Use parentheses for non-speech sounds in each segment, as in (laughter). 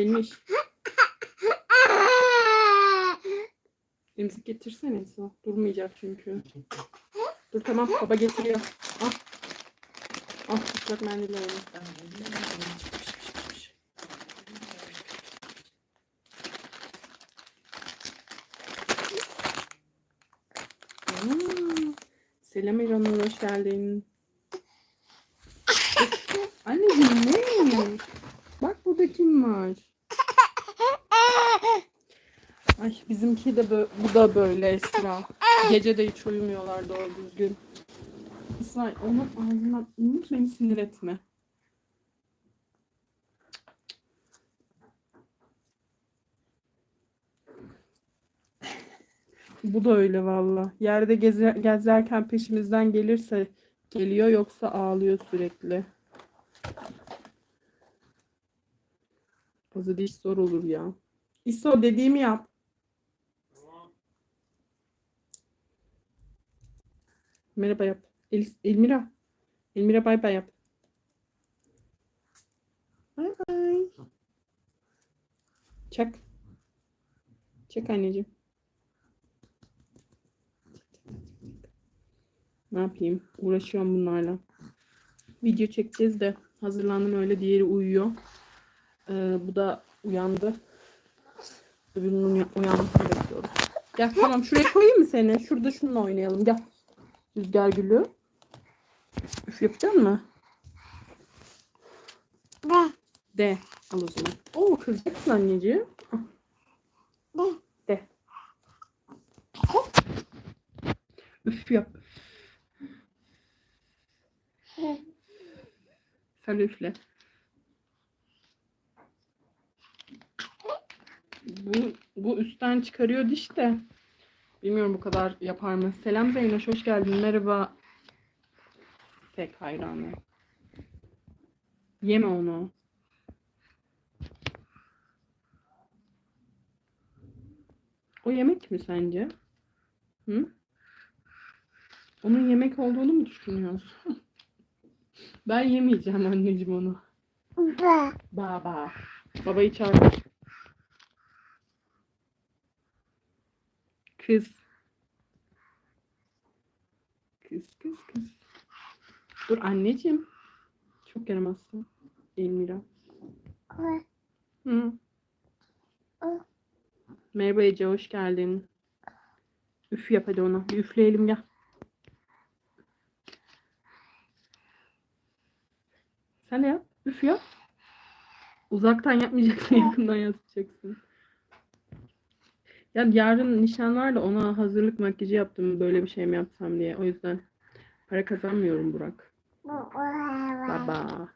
Gelmiş. Emzik getirsene Esra. Durmayacak çünkü. Dur tamam baba getiriyor. Al. Al ıslak mendille oyna. Hmm. Selam İranur hoş geldin. Anneciğim ne? Bak burada kim var? Ay bizimki de böyle, bu da böyle Esra. Gece de hiç uyumuyorlar doğru düzgün. İsmail onun ağzından inip beni sinir etme. Bu da öyle valla. Yerde gezer, gezerken peşimizden gelirse geliyor yoksa ağlıyor sürekli. Azı diş zor olur ya. İso dediğimi yap. Merhaba yap. El, Elmira. Elmira bay bay yap. Bay bay. Çak. Çak anneciğim. Ne yapayım? Uğraşıyorum bunlarla. Video çekeceğiz de hazırlandım öyle diğeri uyuyor. Ee, bu da uyandı. Öbürünün uya- uyanmasını bekliyoruz. Gel tamam şuraya koyayım mı seni? Şurada şununla oynayalım gel. Rüzgar gülü. Üf yapacak mı? De. Al o zaman. Oo kıracaksın anneciğim. Al. De. Hop. Üf yap. Sen de üfle. Bu, bu üstten çıkarıyor diş de. Bilmiyorum bu kadar yapar mı? Selam Zeynoş, hoş geldin. Merhaba. Tek hayranı. Yeme onu. O yemek mi sence? Hı? Onun yemek olduğunu mu düşünüyorsun? (laughs) ben yemeyeceğim anneciğim onu. Baba. Babayı çağır. Kız. Kız kız kız. Dur anneciğim. Çok yaramazsın. Elmira. Hı. Merhaba Ece hoş geldin. Üf yap hadi ona. Bir üfleyelim gel. Sen de yap. Üf yap. Uzaktan yapmayacaksın, yakından yapacaksın. Ya yarın nişan var da ona hazırlık makyajı yaptım böyle bir şey mi yapsam diye. O yüzden para kazanmıyorum Burak. Baba.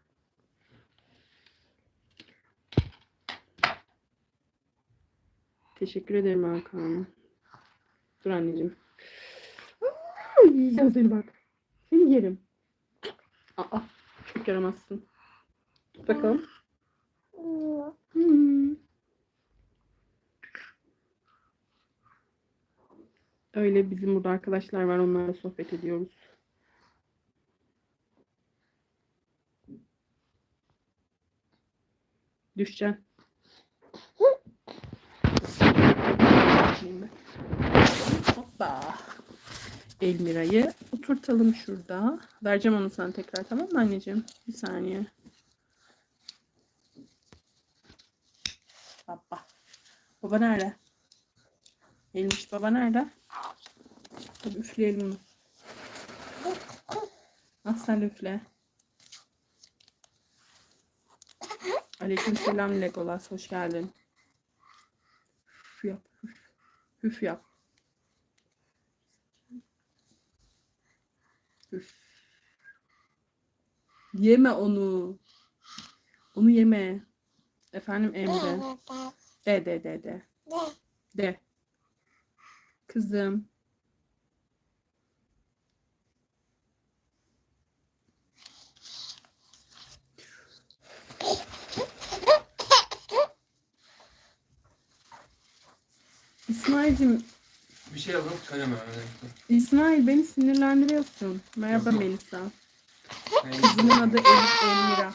Teşekkür ederim Hakan. Dur anneciğim. Aa, Yiyeceğim seni bak. Seni yerim. Aa, çok yaramazsın. Bakalım. Hmm. Öyle bizim burada arkadaşlar var. Onlarla sohbet ediyoruz. Düşeceksin. Hoppa. Elmira'yı oturtalım şurada. Vereceğim onu sana tekrar tamam mı anneciğim? Bir saniye. Baba. Baba nerede? Elmiş baba nerede? Hadi üfleyelim onu. Ah sen de üfle. Aleyküm selam Legolas. Hoş geldin. Üf yap. Üf, üf yap. Üf. Yeme onu. Onu yeme. Efendim Emre. (laughs) De de de de. De. Kızım. İsmail'cim, Bir şey alıp çıkarıyorum hemen. İsmail beni sinirlendiriyorsun. Merhaba Yok. Melisa. Yani Kızımın adı Elif Elmira.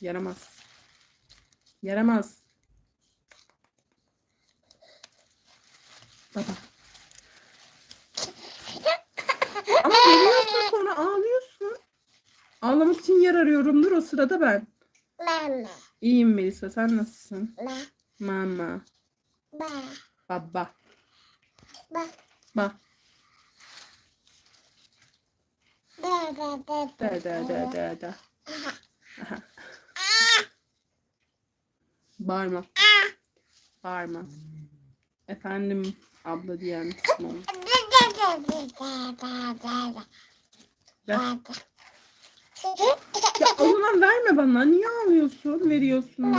Yaramaz. Yaramaz. Baba. Ama veriyorsun sonra ağlıyorsun. Ağlamak için yer arıyorumdur o sırada ben. Mama. İyiyim Melisa sen nasılsın? Ma. Mama. Ba. Baba. Ba. Ba. Da da da Da da da da da. Aha. Bağırma. Bağırma. Efendim abla diyen Simon. Ver. Ya o zaman verme bana. Niye ağlıyorsun? Veriyorsun da.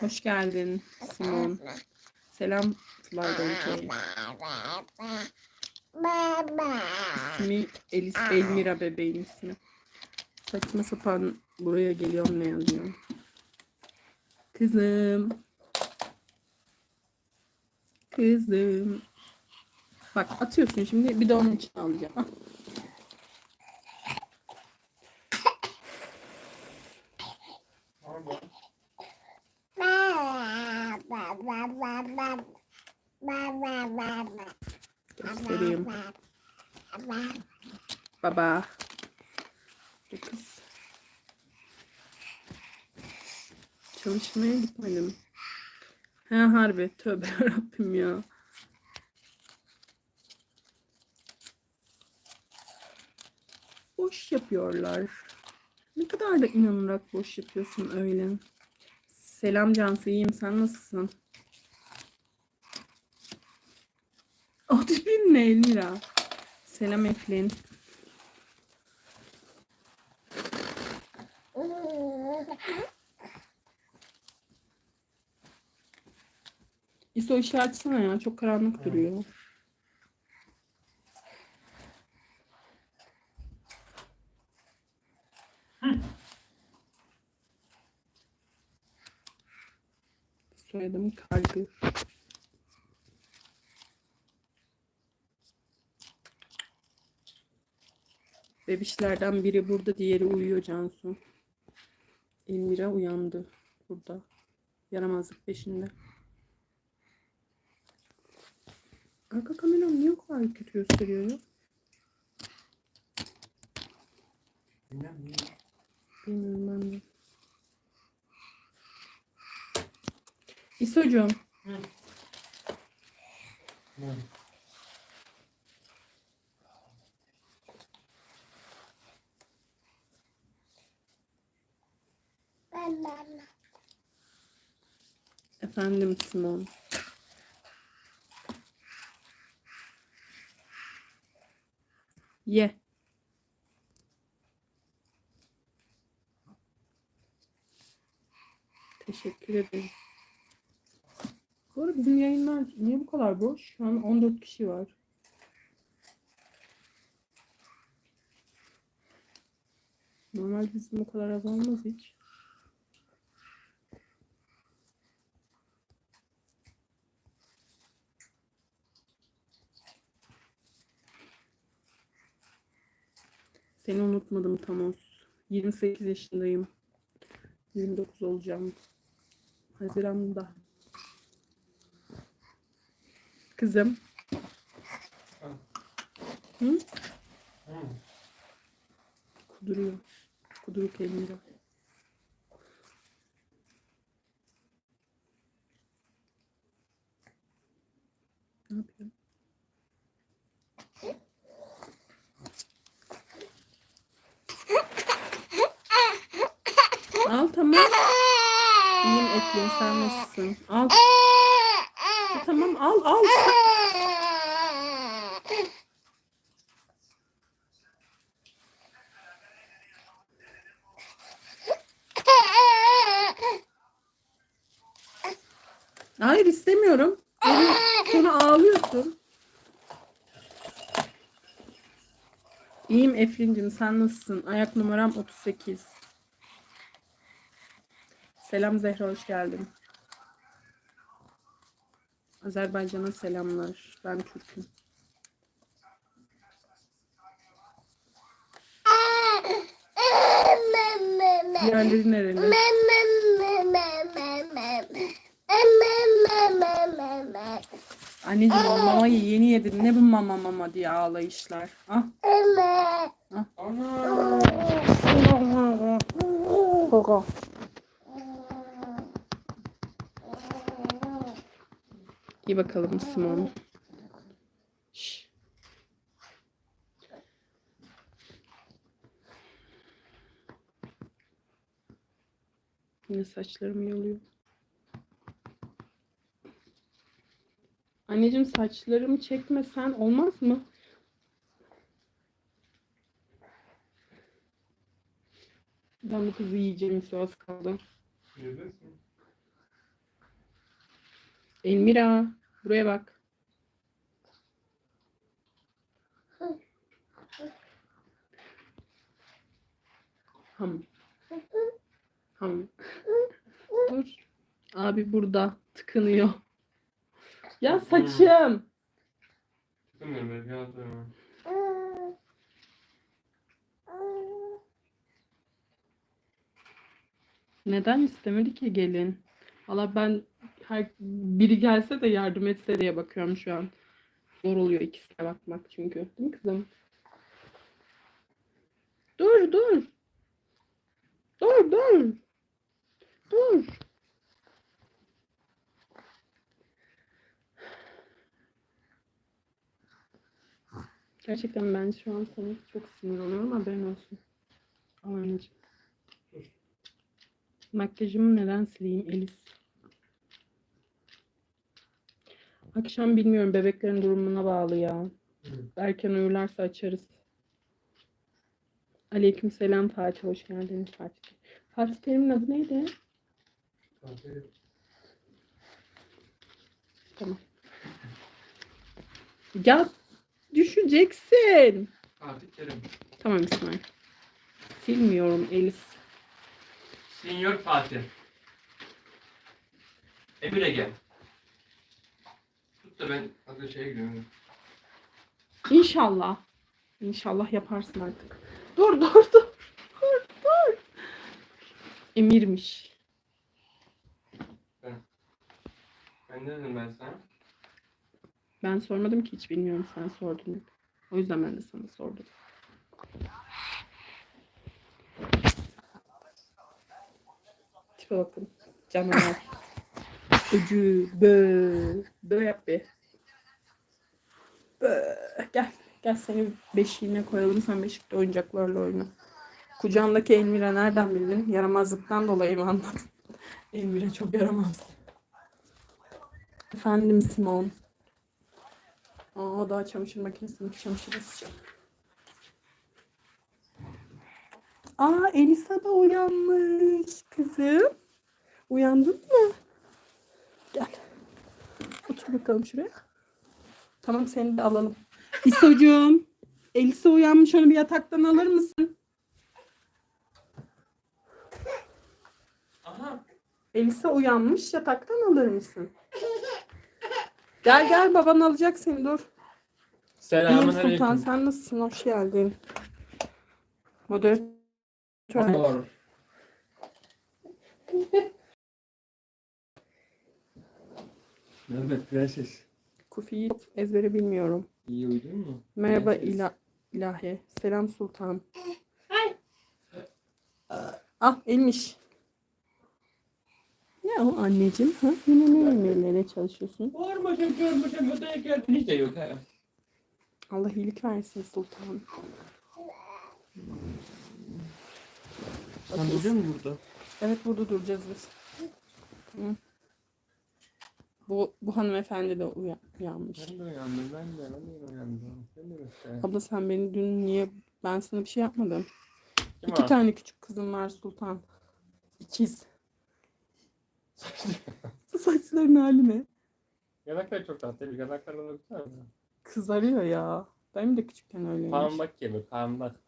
Hoş geldin Simon. Selam Fly'dan İsmi Elis Elmira bebeğin ismi. Saçma sapan buraya geliyorum ne yazıyor. Kızım. Kızım. Bak atıyorsun şimdi bir de onun için alacağım. Göstereyim. Baba. Kız. Çalışmaya gitmedim. He harbi. Tövbe (laughs) Rabbim ya. Boş yapıyorlar. Ne kadar da inanarak boş yapıyorsun öyle. Selam Cansu iyiyim sen nasılsın? O (laughs) tipin ne Elmira? Selam Eflin. (laughs) İso açsana ya. Çok karanlık duruyor. Soyadım Kargı. Bebişlerden biri burada, diğeri uyuyor Cansu. Elmira uyandı burada. Yaramazlık peşinde. Arka kameram niye o kadar kötü gösteriyor ya? Bilmem. Bilmiyorum ben de. İsocuğum. Hı. Efendim Simon. Ye. Teşekkür ederim. Bu arada bizim yayınlar niye bu kadar boş? Şu an 14 kişi var. Normal bizim bu kadar az olmaz hiç. Seni unutmadım Tamos. 28 yaşındayım. 29 olacağım. Haziran'da. Kızım. Hı? Kuduruyor. Kuduruk elinde. Ne yapıyor? Al tamam. İyiyim Eklin sen nasılsın? Al. Tamam al al. Hayır istemiyorum. Benim- Sonra ağlıyorsun. İyiyim Eflin'cim sen nasılsın? Ayak numaram 38. Selam Zehra hoş geldin. Azerbaycan'a selamlar. Ben Türk'üm. Diğerleri nereli? Anneciğim o mamayı yeni yedin. Ne bu mama mama diye ağlayışlar. Ah. Me. Ana. Koko. İyi bakalım Simon. Şş. Yine saçlarım yoluyor. Anneciğim saçlarımı çekmesen olmaz mı? Ben bu kızı yiyeceğim az kaldı. Neredesin? Elmira buraya bak. Ham. Ham. Dur. Abi burada tıkınıyor. Ya saçım. Bilmiyorum belki hatırlamıyorum. Neden istemedi ki gelin? Valla ben her biri gelse de yardım etse diye bakıyorum şu an. Zor oluyor ikisine bakmak çünkü. Değil mi kızım? Dur dur. Dur dur. Dur. Gerçekten ben şu an sana çok sinir oluyorum haberin olsun. Al anneciğim. Makyajımı neden sileyim Elis? Akşam bilmiyorum bebeklerin durumuna bağlı ya. Erken uyurlarsa açarız. Aleyküm selam Fatih hoş geldin Fatih. Fatih Terim'in adı neydi? Fatih. Tamam. Ya düşeceksin. Fatih Kerim. Tamam İsmail. Silmiyorum Elis. Senior Fatih. Emir Ege. Tut da ben hadi şeye gidiyorum. İnşallah. İnşallah yaparsın artık. Dur dur dur. Dur dur. Emirmiş. Ben ne dedim ben sana? Ben sormadım ki hiç bilmiyorum sen sordun. O yüzden ben de sana sordum. Tipe bakın. Canavar. Öcü. Bö. Bö yap bir. Bö. Gel. Gel seni beşiğine koyalım. Sen beşikte oyuncaklarla oyna. Kucağındaki Elmira nereden bildin? Yaramazlıktan dolayı mı anladın? (laughs) Elmira çok yaramaz. Efendim Simon. Aa daha çamaşır makinesindeki çamaşırı sıcak. Aa Elisa da uyanmış kızım. Uyandın mı? Otur bakalım şuraya. Tamam seni de alalım. İsocuğum. Elisa uyanmış onu bir yataktan alır mısın? Aha. Elisa uyanmış yataktan alır mısın? Gel gel baban alacak seni dur. İyiyim Sultan sen nasılsın? Hoş geldin. Moderatör. Doğru. Evet prenses. Kufi'yi ezbere bilmiyorum. İyi uyudun mu? Merhaba Prenses. ila ilahi. Selam Sultan. Ah elmiş. Ne o anneciğim? Ha? Yine ne yemeğlere çalışıyorsun? Varmışım görmüşüm odaya geldin hiç de yok ha. Allah iyilik versin Sultan. Sen duruyor musun burada? Evet burada duracağız biz. Hı. Bu, bu hanımefendi de uya- uyanmış. Ben de uyandım ben de ben de uyandım. De. Abla sen beni dün niye ben sana bir şey yapmadım. Kim İki var? tane küçük kızım var Sultan. İkiz. Saçların hali ne? Yanaklar çok tatlı. Yanaklarına baksana. Kızarıyor ya. Benim de küçükken öyleymiş. Pambak gibi. Pambak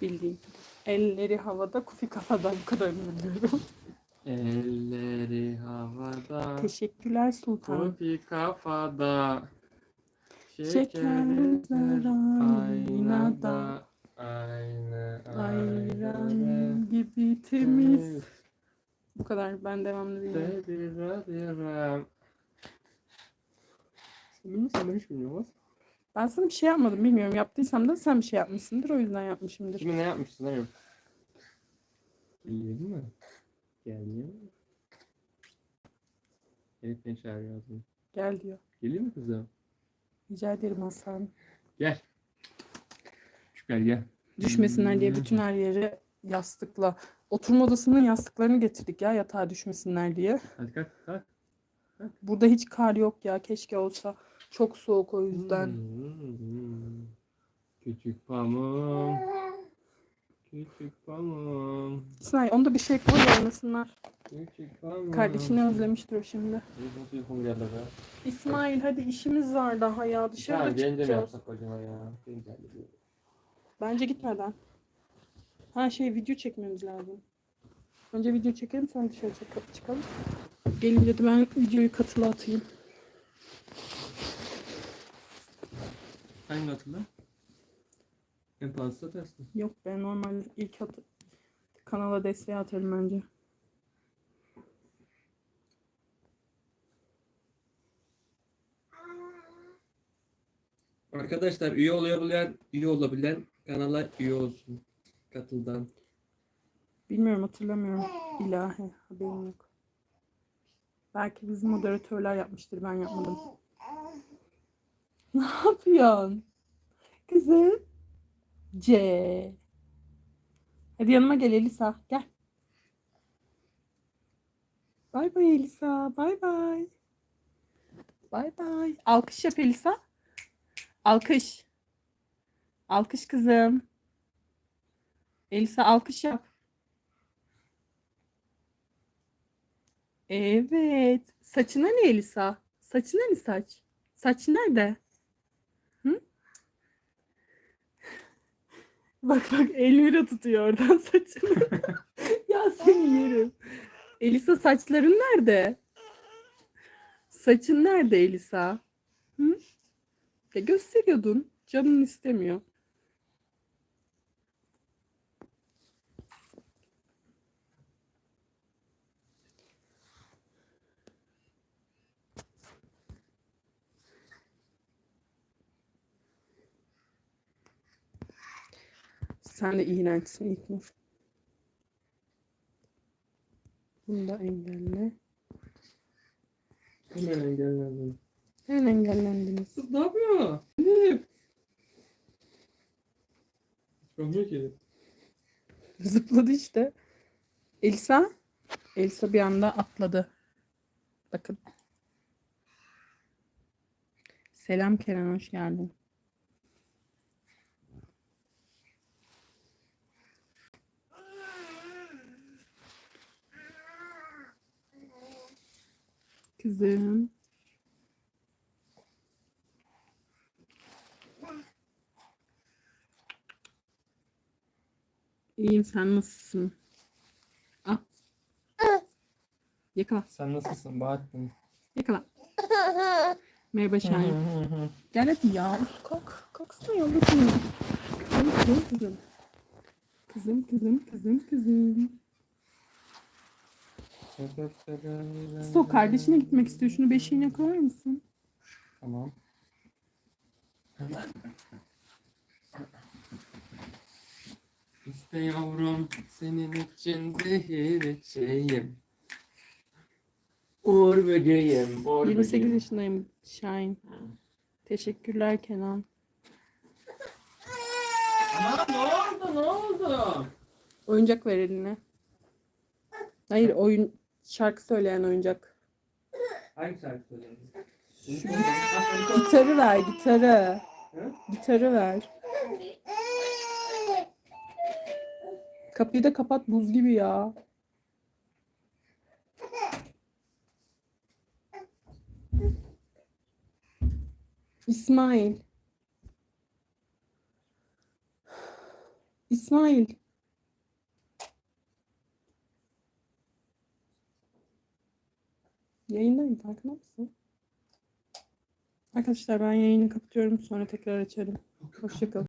pambak. Bildiğim. Elleri havada, kufi kafada bu kadar biliyorum. Elleri havada. Teşekkürler Sultan. Kofi kafada. Şekerler aynada. Aynı Ayran gibi temiz. Bu kadar. Ben devamlı bilmiyorum. Sen bilmiyorsun ben hiç bilmiyorum. Ben sana bir şey yapmadım. Bilmiyorum. Yaptıysam da sen bir şey yapmışsındır. O yüzden yapmışımdır. Kime ne yapmışsın. Geliyor değil mi? Gelmiyor mu? Elif beni çağırıyor ağzını. Gel diyor. Geliyor mu kızım? Rica ederim Hasan. Gel. Şükrü gel. Düşmesinler diye bütün her yeri yastıkla. Oturma odasının yastıklarını getirdik ya yatağa düşmesinler diye. Hadi kalk kalk. Burada hiç kar yok ya. Keşke olsa. Çok soğuk o yüzden. Hmm. Küçük pamuk. Küçük pamuk. İsmail onda bir şey koy oynasınlar. Küçük pamuk. Kardeşini özlemiştir o şimdi. Benim nasıl uykum geldi be? İsmail hadi işimiz var daha ya. Dışarıda Tamam gelince mi çıkacağız. yapsak hocam ya? Bence gitmeden. Ha şey video çekmemiz lazım. Önce video çekelim sonra dışarı çık- çıkalım. Gelince de ben videoyu katıla atayım. Hangi hatırla? En fazla satarsın. Yok ben normal ilk at kanala desteği atarım bence. Arkadaşlar üye olabilen, üye olabilen kanala üye olsun. Katıldan. Bilmiyorum hatırlamıyorum. İlahi haberim yok. Belki bizim moderatörler yapmıştır ben yapmadım. (laughs) Ne yapıyorsun? Kızım. C. Hadi yanıma gel Elisa. Gel. Bay bay Elisa. Bay bay. Bay bay. Alkış yap Elisa. Alkış. Alkış kızım. Elisa alkış yap. Evet. Saçına ne Elisa? Saçına ne saç? Saç nerede? Bak bak Elvira tutuyor oradan (laughs) saçını. (laughs) ya seni yerim. Elisa saçların nerede? Saçın nerede Elisa? Hı? Ya gösteriyordun. Canın istemiyor. Sen de iğrençsin İlknur. Bunu da engelle. Hemen engellendim. Hemen engellendiniz. Kız ne yapıyor? Elif. Çıkamıyor ki. Zıpladı işte. Elsa. Elsa bir anda atladı. Bakın. Selam Kerem hoş geldin. Kızım. İyiyim sen nasılsın? Al. Yakala. Sen nasılsın Bahattin? Yakala. (laughs) Merhaba Şahin. (laughs) Gel hadi ya. Kalk. Kalksana yavrum. Kızım kızım kızım. Kızım kızım kızım kızım. So kardeşine gitmek istiyor. Şunu beşiğine koyar mısın? Tamam. İşte yavrum senin için zehir içeyim. Uğur böceğim. Uğur 28 böceğim. yaşındayım Şahin. Teşekkürler Kenan. Aman ne oldu ne oldu? Oyuncak ver eline. Hayır oyun şarkı söyleyen oyuncak. Hangi şarkı söyledin? Gitarı ver gitarı. Hı? Gitarı ver. Kapıyı da kapat buz gibi ya. İsmail. İsmail. Yayındayım farkında mısın? Arkadaşlar ben yayını kapatıyorum sonra tekrar açarım. Hoşçakalın.